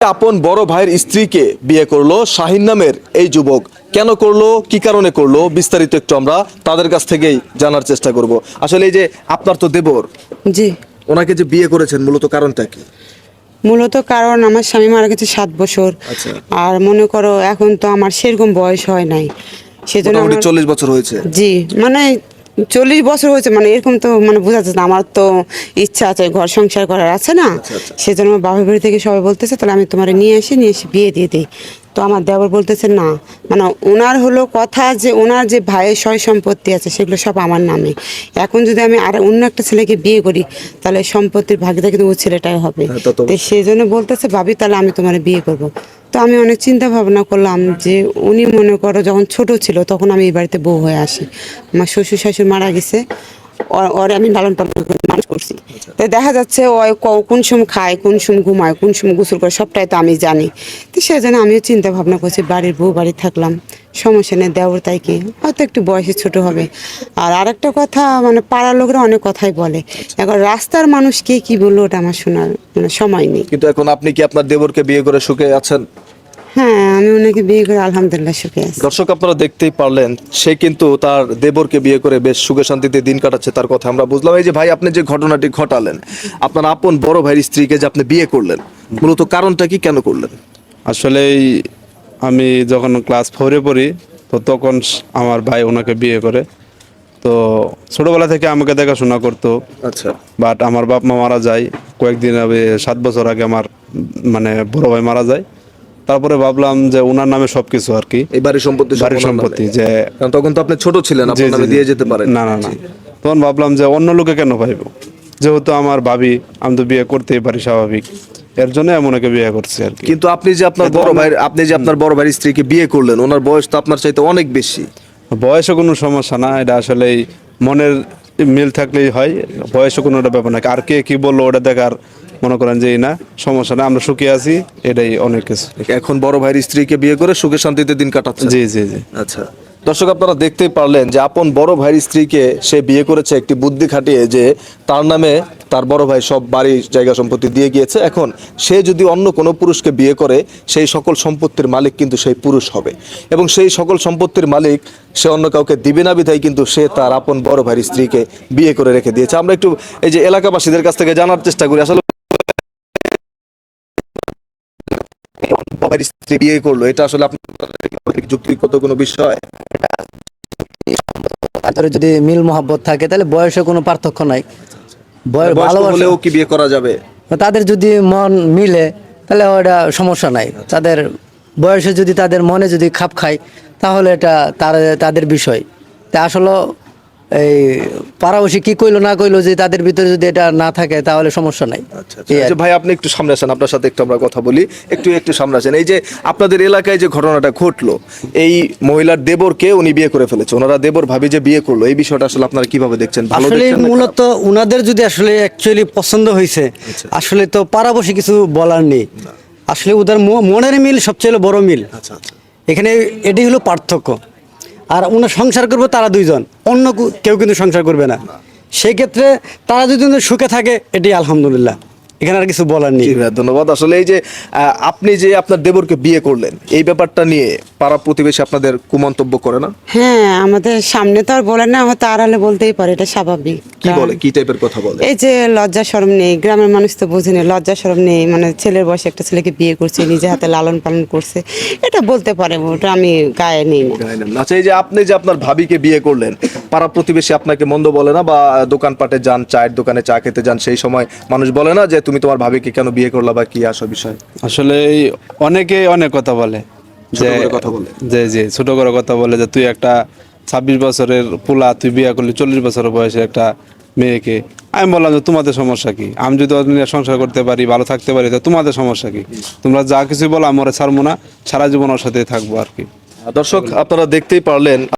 আপন বড় ভাইয়ের স্ত্রীকে বিয়ে করল শাহিন নামের এই যুবক। কেন করল? কি কারণে করল? বিস্তারিত একটু আমরা তাদের কাছ থেকেই জানার চেষ্টা করব। আসলে এই যে আপনার তো দেবর জি। ওনাকে যে বিয়ে করেছেন মূলত কারণটা কি? মূলত কারণ আমার স্বামী মারা গেছে সাত বছর। আচ্ছা। আর মনে করো এখন তো আমার সেরকম বয়স হয় নাই। সেজন্য চল্লিশ বছর হয়েছে। জি মানে চল্লিশ বছর হয়েছে মানে এরকম তো মানে বোঝা যাচ্ছে না। আমার তো ইচ্ছা আছে ঘর সংসার করার আছে না। আচ্ছা, আচ্ছা। সেজন্য বাবার বাড়ি থেকে সবাই বলতেছে তাহলে আমি তোমার নিয়ে আসি নিয়ে এসে বিয়ে দিয়ে দিই। তো আমার দেবর বলতেছে না। মানে ওনার হলো কথা যে ওনার যে ভাইয়ের সয় সম্পত্তি আছে সেগুলো সব আমার নামে। এখন যদি আমি আর অন্য একটা ছেলেকে বিয়ে করি তাহলে সম্পত্তির ভাগিদার কিন্তু ওই ছেলেটাই হবে। হ্যাঁ, তো সেই জন্য বলতেছে ভাবি তাহলে আমি তোমার বিয়ে করব। তো আমি অনেক চিন্তা ভাবনা করলাম যে উনি মনে করো যখন ছোট ছিল তখন আমি এই বাড়িতে বউ হয়ে আসি। আমার শ্বশুর শাশুড়ি মারা গেছে ওর- আমি লালন পালন করে করছি। তো দেখা যাচ্ছে ও কোন সময় খায়, কোন সময় ঘুমায়, কোন সময় গোসল করে, সবটাই তো আমি জানি। তো সেই জন্য আমিও চিন্তা ভাবনা করছি, বাড়ির বউ বাড়ি থাকলাম, সমস্যা নেই, দেওর তাই কি হয়তো একটু বয়সে ছোট হবে। আর আরেকটা কথা মানে পাড়ার লোকরা অনেক কথাই বলে। এখন রাস্তার মানুষ কে কি বলল, ওটা আমার শোনার মানে সময় নেই। কিন্তু এখন আপনি কি আপনার দেবরকে বিয়ে করে সুখে আছেন? হ্যাঁ আমি ওনাকে বিয়ে করে আলহামদুলিল্লাহ সুখে আছি। দর্শক আপনারা দেখতেই পারলেন সে কিন্তু তার দেবরকে বিয়ে করে বেশ সুখে শান্তিতে দিন কাটাচ্ছে তার কথা আমরা বুঝলাম। এই যে ভাই আপনি যে ঘটনাটি ঘটালেন আপনার আপন বড় ভাইয়ের স্ত্রীকে যে আপনি বিয়ে করলেন মূলত কারণটা কি কেন করলেন? আসলেই আমি যখন ক্লাস ফোরে পড়ি তো তখন আমার ভাই ওনাকে বিয়ে করে। তো ছোটবেলা থেকে আমাকে দেখাশোনা করতো। আচ্ছা। বাট আমার বাপ মা মারা যায়। কয়েকদিন আগে সাত বছর আগে আমার মানে বড় ভাই মারা যায়। তারপরে ভাবলাম যে ওনার নামে সবকিছু আর কি। এই বাড়ির সম্পত্তি যে তখন তো আপনি ছোট ছিলেন আপনার নামে দিয়ে যেতে পারেন। না না না। তখন ভাবলাম যে অন্য লোকে কেন পাইব? যেহেতু আমার ভাবি আমি তো বিয়ে করতেই পারি স্বাভাবিক। এর জন্য আমি ওনাকে বিয়ে করছি আর কি। কিন্তু আপনি যে আপনার বড় ভাইয়ের আপনি যে আপনার বড় ভাইয়ের স্ত্রীকে বিয়ে করলেন ওনার বয়স তো আপনার চাইতে অনেক বেশি। বয়সে কোনো সমস্যা না এটা আসলে মনের মিল থাকলেই হয় বয়সে কোনো ব্যাপার না। আর কে কি বলল ওটা দেখার মনে করেন যে না সমস্যা না আমরা সুখী আছি এটাই অনেক কিছু। এখন বড় ভাইয়ের স্ত্রীকে বিয়ে করে সুখে শান্তিতে দিন কাটাচ্ছে জি জি জি। আচ্ছা। দর্শক আপনারা দেখতেই পারলেন যে আপন বড় ভাইয়ের স্ত্রীকে সে বিয়ে করেছে একটি বুদ্ধি খাটিয়ে যে তার নামে তার বড় ভাই সব বাড়ি জায়গা সম্পত্তি দিয়ে গিয়েছে। এখন সে যদি অন্য কোনো পুরুষকে বিয়ে করে সেই সকল সম্পত্তির মালিক কিন্তু সেই পুরুষ হবে। এবং সেই সকল সম্পত্তির মালিক সে অন্য কাউকে দিবে না বিধায় কিন্তু সে তার আপন বড় ভাইয়ের স্ত্রীকে বিয়ে করে রেখে দিয়েছে। আমরা একটু এই যে এলাকাবাসীদের কাছ থেকে জানার চেষ্টা করি। আসলে বাবার স্ত্রী বিয়ে করল এটা আসলে আপনার যুক্তিগত কোনো বিষয়? যদি মিল মহাব্বত থাকে তাহলে বয়সে কোনো পার্থক্য নাই। বয়স হলেও কি বিয়ে করা যাবে? তাদের যদি মন মিলে তাহলে ওটা সমস্যা নাই। তাদের বয়সে যদি তাদের মনে যদি খাপ খায় তাহলে এটা তার তাদের বিষয়। তা আসলে এই পাড়াবসী কি কইলো না কইলো যে তাদের ভিতরে যদি এটা না থাকে তাহলে সমস্যা নাই। আচ্ছা আচ্ছা। এই ভাই আপনি একটু সামনে আসেন আপনার সাথে একটু আমরা কথা বলি। একটু একটু সামনে আসেন। এই যে আপনাদের এলাকায় যে ঘটনাটা ঘটলো এই মহিলার দেবরকে উনি বিয়ে করে ফেলেছে? ওনারা দেবর ভাবি যে বিয়ে করল এই বিষয়টা আসলে আপনারা কীভাবে দেখছেন? ভালো দেখছেন মূলত উনাদের যদি আসলে অ্যাকচুয়ালি পছন্দ হয়েছে আচ্ছা। আসলে তো পাড়াবসী কিছু বলার নেই। আসলে ওদের মনের মিল সবচেয়ে বড় মিল। আচ্ছা আচ্ছা। এখানে এটাই হলো পার্থক্য। আর ওনার সংসার করবে তারা দুইজন। অন্য কেউ কিন্তু সংসার করবে না। সেক্ষেত্রে তারা যদি সুখে থাকে এটি আলহামদুলিল্লাহ। এখানে আর কিছু বলার নেই। ধন্যবাদ। আসলে এই যে আপনি যে আপনার দেবরকে বিয়ে করলেন এই ব্যাপারটা নিয়ে পাড়া প্রতিবেশী আপনাদের কুমন্তব্য করে না? হ্যাঁ আমাদের সামনে তো আর বলে না হয়তো আড়ালে বলতেই পারে এটা স্বাভাবিক। কি বলে? কি টাইপের কথা বলে? এই যে লজ্জা শরম নেই গ্রামের মানুষ তো বোঝেনি লজ্জা শরম নেই মানে ছেলের বয়সে একটা ছেলেকে বিয়ে করছে নিজে হাতে লালন পালন করছে এটা বলতে পারে ওটা আমি গায়ে নেই না। আচ্ছা এই যে আপনি যে আপনার ভাবিকে বিয়ে করলেন পাড়া প্রতিবেশী আপনাকে মন্দ বলে না বা দোকানপাটে যান চায়ের দোকানে চা খেতে যান সেই সময় মানুষ বলে না যে তুমি তোমার ভাবিকে কেন বিয়ে করলা বা কি আসো বিষয়? আসলে অনেকে অনেক কথা বলে ছোট কথা বলে। যে যে ছোট করে কথা বলে যে তুই একটা ছাব্বিশ বছরের পোলা তুই বিয়ে করলি চল্লিশ বছরের বয়সে একটা মেয়েকে। আমি বললাম যে তোমাদের সমস্যা কি? আমি যদি সংসার করতে পারি ভালো থাকতে পারি তো তোমাদের সমস্যা কি? তোমরা যা কিছু বলো আমি ওরা ছাড়বো না সারা জীবন ওর সাথে থাকব আর কি। দর্শক আপনারা দেখতেই পারলেন